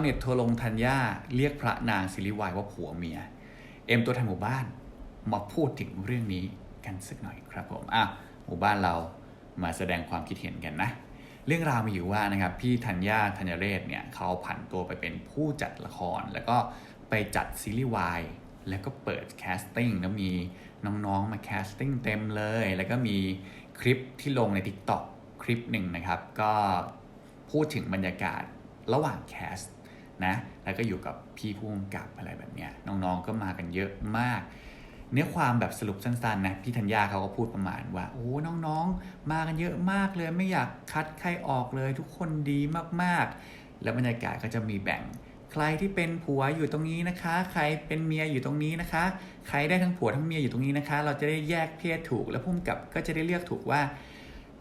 เน็ตทัวร์ลงธัญญาเรียกพระนางศิริวายว่าผัวเมีย เอ็มตัวแทนหมู่บ้านมาพูดถึงเรื่องนี้กันสักหน่อยครับผมอะหมู่บ้านเรามาแสดงความคิดเห็นกันนะ เรื่องราวมีอยู่ว่านะครับพี่ธัญญาธัญเรศเนี่ยเขาผันตัวไปเป็นผู้จัดละคร แล้วก็ไปจัดซีรีส์วายแล้วก็เปิดแคสติ้งแล้วมีน้องๆมาแคสติ้งเต็มเลย แล้วก็มีคลิปที่ลงใน TikTok คลิปหนึ่งนะครับ ก็พูดถึงบรรยากาศระหว่างแคส นะแล้วก็อยู่กับพี่ผู้กำกับอะไรแบบเนี้ยน้องๆก็มากันเยอะมาก เนื้อความแบบสรุปสั้นๆนะพี่ธัญญาเขาก็พูดประมาณว่า โอ้น้องๆ มากันเยอะมากเลย ไม่อยากคัดใครออกเลย ทุกคนดีมากๆ แล้วบรรยากาศก็จะมีแบ่งใครที่เป็นผัวอยู่ตรงนี้นะคะ ใครเป็นเมียอยู่ตรงนี้นะคะ ใครได้ทั้งผัวทั้งเมียอยู่ตรงนี้นะคะ เราจะได้แยกเพศถูก แล้วพุ่มกับก็จะได้เลือกถูกว่า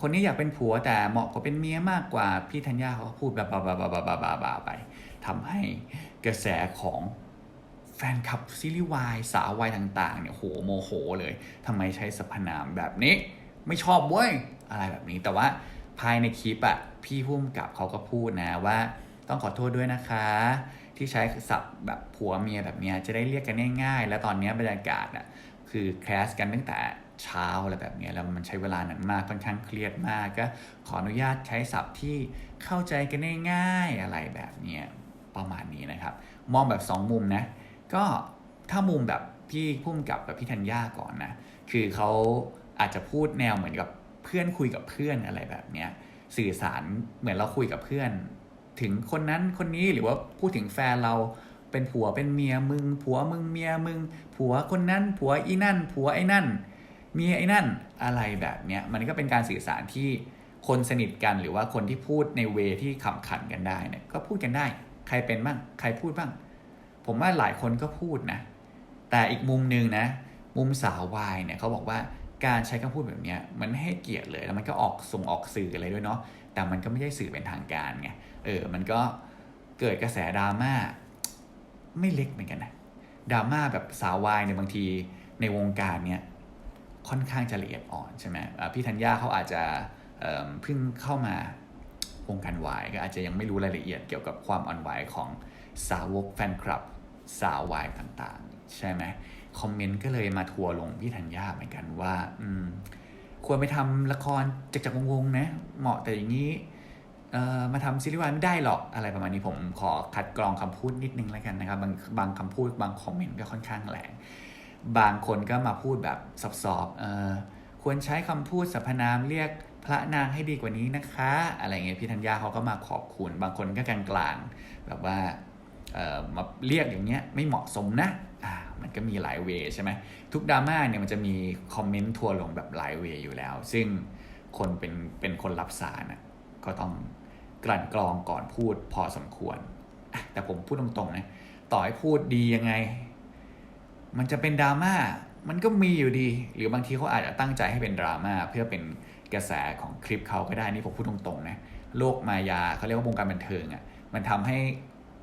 คนนี้อยากเป็นผัวแต่เหมาะกว่าเป็นเมียมากกว่าพี่ธัญญาเขาพูดแบบบาบาบาบาบาบาบาไปทำให้กระแสของแฟนคลับซีรีส์วายสาววายต่างๆเนี่ยโหโมโหเลยทำไมใช้สรรพนามแบบนี้ ไม่ชอบเว้ยอะไรแบบนี้ แต่ว่าภายในคลิปอะพี่พุ่มกับเขาก็พูดนะว่าต้องขอโทษด้วยนะคะ ที่ใช้ศัพท์แบบผัวเมียแบบเนี้ยจะได้เรียกกันง่ายๆ และตอนนี้บรรยากาศอะคือแคสกันตั้งแต่ เช้าอะไรแบบนี้แล้วมันใช้เวลานานมากค่อนข้างเครียดมากก็ขออนุญาตใช้ศัพท์ที่เข้าใจกันง่ายๆอะไรแบบนี้ประมาณนี้นะครับ มองแบบสองมุมนะ ก็ถ้ามุมแบบพี่พุ่มกับแบบพี่ธัญญาก่อนนะ คือเขาอาจจะพูดแนวเหมือนกับเพื่อนคุยกับเพื่อนอะไรแบบเนี้ยสื่อสารเหมือนเราคุยกับเพื่อน ถึงคนนั้นคนนี้หรือว่าพูดถึงแฟนเราเป็นผัวเป็นเมียมึง ผัวมึงเมียมึง ผัวคนนั้นผัวอีนั่น ผัวไอ้นั่น มีไอ้นั่นอะไรแบบเนี้ยมันก็เป็นการสื่อสารที่คนสนิทกันหรือว่าคนที่พูดในเวที่ขำขันกันได้เนี่ยก็พูดกันได้ ใครเป็นบ้างใครพูดบ้าง ผมว่าหลายคนก็พูดนะ แต่อีกมุมหนึ่งนะ มุมสาววายเนี่ยเขาบอกว่าการใช้คำพูดแบบเนี้ยมันไม่ให้เกียรติเลยแล้วมันก็ออกส่งออกสื่ออะไรด้วยเนาะแต่มันก็ไม่ใช่สื่อเป็นทางการไงเออมันก็เกิดกระแสดราม่าไม่เล็กเหมือนกันนะดราม่าแบบสาววายเนี่ยบางทีในวงการเนี่ย ค่อนข้างจะละเอียดอ่อนใช่ไหมพี่ธัญญาเขาอาจจะเพิ่งเข้ามาวงการวายก็อาจจะยังไม่รู้รายละเอียดเกี่ยวกับความอ่อนไหวของสาวกแฟนคลับสาววายต่างๆ ใช่ไหมคอมเมนต์ก็เลยมาทัวร์ลงพี่ธัญญาเหมือนกันว่าอืมควรไปทำละครจากจากวงๆนะเหมาะแต่อย่างนี้มาทำซีรีส์วายไม่ได้หรอกอะไรประมาณนี้ผมขอคัดกรองคำพูดนิดนึงแล้วกันนะครับ บางบางคำพูดบางคอมเมนต์ก็ค่อนข้างแรง บางคนก็มาพูดแบบสอบๆเออควรใช้คำพูดสรรพนามเรียกพระนางให้ดีกว่านี้นะคะ อะไรเงี้ยพี่ธัญญาเขาก็มาขอบคุณ บางคนก็กลางๆแบบว่าเอ่อมาเรียกอย่างเงี้ยไม่เหมาะสมนะอ่ามันก็มีหลายเวใช่ไหมทุกดราม่าเนี่ยมันจะมีคอมเมนต์ทัวร์ลงแบบหลายเวอยู่แล้ว ซึ่งคนเป็นเป็นคนรับสารน่ะก็ต้องกลั่นกรองก่อนพูดพอสมควร แต่ผมพูดตรงๆนะต่อให้พูดดียังไง มันจะเป็นดราม่ามันก็มีอยู่ดี หรือบางทีเขาอาจจะตั้งใจให้เป็นดราม่าเพื่อเป็นกระแสของคลิปเขาก็ได้นี่ผมพูดตรงๆนะโลกมายาเขาเรียกว่าวงการบันเทิงอะ่ะมันทำให้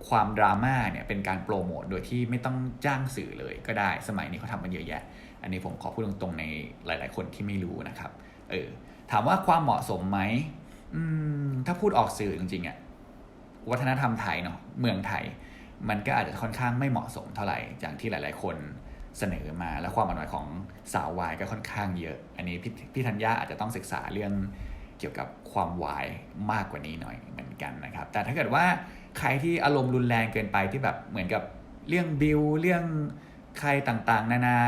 ความดราม่าเนี่ยเป็นการโปรโมทโดยที่ไม่ต้องจ้างสื่อเลยก็ได้สมัยนี้เขาทำกันเยอะแยะ อันนี้ผมขอพูดตรงๆในหลาย ๆ คนที่ไม่รู้นะครับเออถามว่าความเหมาะสมไหมอืมถ้าพูดออกสื่อจริงๆอะ่ะวัฒนธรรมไทยเนาะเมืองไทย มันก็อาจจะค่อนข้างไม่เหมาะสมเท่าไหร่อย่างที่หลาย ๆ คนเสนอมา และความหมายของสาววายก็ค่อนข้างเยอะ อันนี้พี่พี่ธัญญาอาจจะต้องศึกษาเรื่องเกี่ยวกับความวายมากกว่านี้หน่อยเหมือนกันนะครับ แต่ถ้าเกิดว่าใครที่อารมณ์รุนแรงเกินไปที่แบบเหมือนกับเรื่องบิวเรื่องใครต่างๆ นานา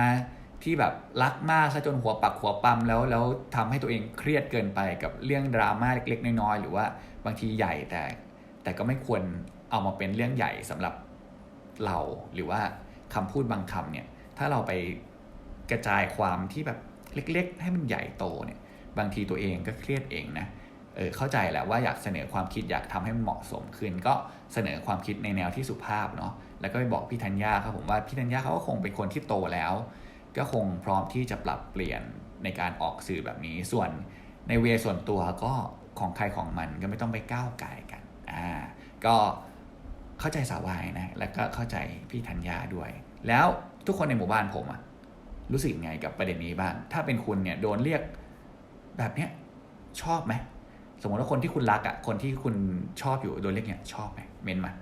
ที่แบบรักมากซะจนหัวปักหัวปั๊มแล้วแล้วทำให้ตัวเองเครียดเกินไปกับเรื่องดราม่าเล็ก ๆ น้อยๆหรือว่าบางทีใหญ่แต่ แต่ก็ไม่ควรเอามาเป็นเรื่องใหญ่สำหรับเราหรือว่าคำพูดบางคำเนี่ยถ้าเราไปกระจายความที่แบบเล็ก ๆ ให้มันใหญ่โตเนี่ยบางทีตัวเองก็เครียดเองนะเออเข้าใจแหละว่าอยากเสนอความคิดอยากทำให้มันเหมาะสมขึ้น ก็เสนอความคิดในแนวที่สุภาพเนาะแล้วก็ไปบอกพี่ธัญญาครับผมว่าพี่ธัญญาเขาก็คงเป็นคนที่โตแล้ว ก็คงพร้อมที่จะปรับเปลี่ยนในการออกสื่อแบบนี้ส่วนในเวส่วนตัวก็ของใครของมันก็ไม่ต้องไปก้าวไก่ อ่าก็เข้าใจสาวายนะ แล้วก็เข้าใจพี่ธัญญาด้วย แล้วทุกคนในหมู่บ้านผมอะรู้สึกไงกับประเด็นนี้บ้าง ถ้าเป็นคุณเนี่ยโดนเรียกแบบเนี้ยชอบไหม สมมติว่าคนที่คุณรักอะคนที่คุณชอบอยู่โดนเรียกเนี่ยชอบไหมเมนมา